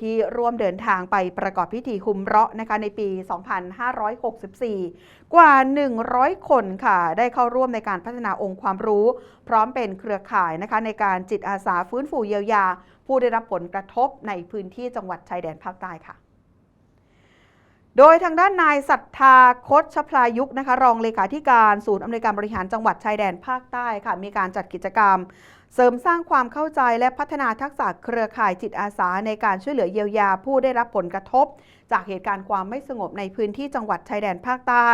ที่ร่วมเดินทางไปประกอบพิธีคุมเราะห์นะคะในปี 2564 กว่า 100 คนค่ะ ได้เข้าร่วมในการพัฒนาองค์ความรู้ พร้อมเป็นเครือข่ายนะคะในการจิตอาสาฟื้นฟูเยียวยา ผู้ได้รับผลกระทบในพื้นที่จังหวัดชายแดนภาคใต้ค่ะ โดยทางด้านนายศรัทธาคดชพลายุกนะคะ รองเลขาธิการศูนย์อำนวยการบริหารจังหวัดชายแดนภาคใต้ค่ะ มีการจัดกิจกรรม เสริมสร้างความเข้าใจและพัฒนาทักษะเครือข่ายจิตอาสาในการช่วยเหลือเยียวยาผู้ได้รับผลกระทบ จากเหตุการณ์ความไม่สงบในพื้นที่จังหวัดชายแดนภาคใต้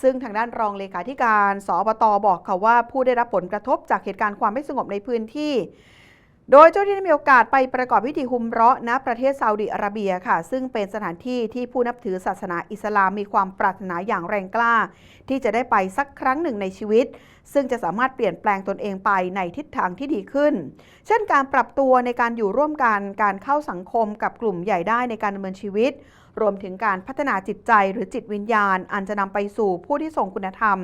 ซึ่งทางด้านรองเลขาธิการสอบตบอกค่ะว่าผู้ได้รับผลกระทบจากเหตุการณ์ความไม่สงบในพื้นที่ โดยเจ้าหน้าที่ได้มีโอกาสไปประกอบพิธีฮุมเราะณประเทศซาอุดิอาระเบียค่ะ ซึ่งเป็นสถานที่ที่ผู้นับถือศาสนาอิสลามมีความปรารถนาอย่างแรงกล้า ที่จะได้ไปสักครั้งหนึ่งในชีวิต ซึ่งจะสามารถเปลี่ยนแปลงตนเองไปในทิศทางที่ดีขึ้น เช่นการปรับตัวในการอยู่ร่วมกันการเข้าสังคมกับกลุ่มใหญ่ได้ในการดำเนินชีวิต รวมถึงการพัฒนาจิตใจหรือจิตวิญญาณ อันจะนำไปสู่ผู้ที่ทรงคุณธรรม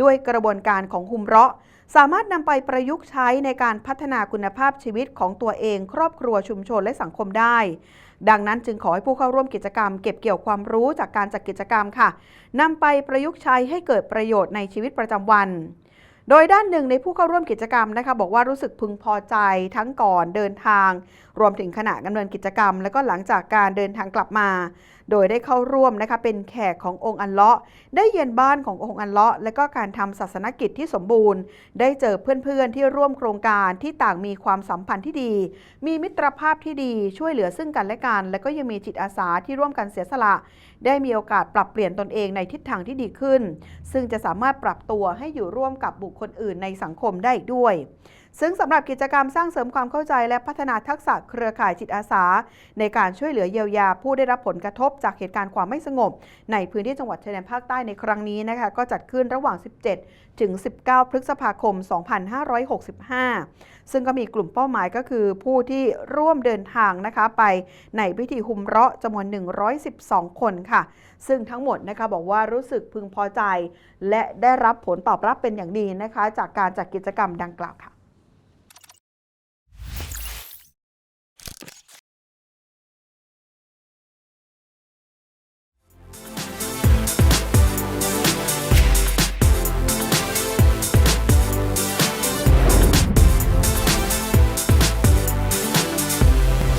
ด้วยกระบวนการของฮุมเราะ สามารถนำไปประยุกต์ใช้ในการพัฒนาคุณภาพชีวิตของตัวเอง ครอบครัวชุมชนและสังคมได้ ดังนั้นจึงขอให้ผู้เข้าร่วมกิจกรรม เก็บเกี่ยวความรู้จากการจัดกิจกรรมค่ะนำไปประยุกต์ใช้ให้เกิดประโยชน์ในชีวิตประจำวัน โดยด้านหนึ่งในผู้เข้าร่วมกิจกรรมนะคะบอกว่ารู้สึกพึงพอใจทั้งก่อนเดินทาง รวมถึงขณะดำเนินกิจกรรม และก็หลังจากการเดินทางกลับมา โดยได้เข้าร่วมนะคะเป็นแขกขององค์อัลเลาะ ได้เยือนบ้านขององค์อัลเลาะ และก็การทำศาสนกิจที่สมบูรณ์ ได้เจอเพื่อนๆที่ร่วมโครงการที่ต่างมีความสัมพันธ์ที่ดี มีมิตรภาพที่ดีช่วยเหลือซึ่งกันและกัน และก็ยังมีจิตอาสาที่ร่วมกันเสียสละ ได้มีโอกาสปรับเปลี่ยนตนเองในทิศทางที่ดีขึ้น ซึ่งจะสามารถปรับตัวให้อยู่ร่วมกับบุคคนอื่นในสังคมได้อีกด้วยซึ่งสำหรับกิจกรรมสร้างเสริมความเข้าใจและพัฒนาทักษะเครือข่ายจิตอาสา ในการช่วยเหลือเยียวยาผู้ได้รับผลกระทบจากเหตุการณ์ความไม่สงบ ในพื้นที่จังหวัดชายแดนภาคใต้ในครั้งนี้นะคะก็จัดขึ้นระหว่าง 17 ถึง 19 พฤษภาคม 2565 ซึ่งก็มีกลุ่มเป้าหมายก็คือผู้ที่ร่วมเดินทางนะคะไปในพิธีฮุมเราะจำนวน 112 คนค่ะ ซึ่งทั้งหมดนะคะบอกว่ารู้สึกพึงพอใจ และได้รับผลตอบรับเป็นอย่างดีนะคะ จากการจัดกิจกรรมดังกล่าวค่ะ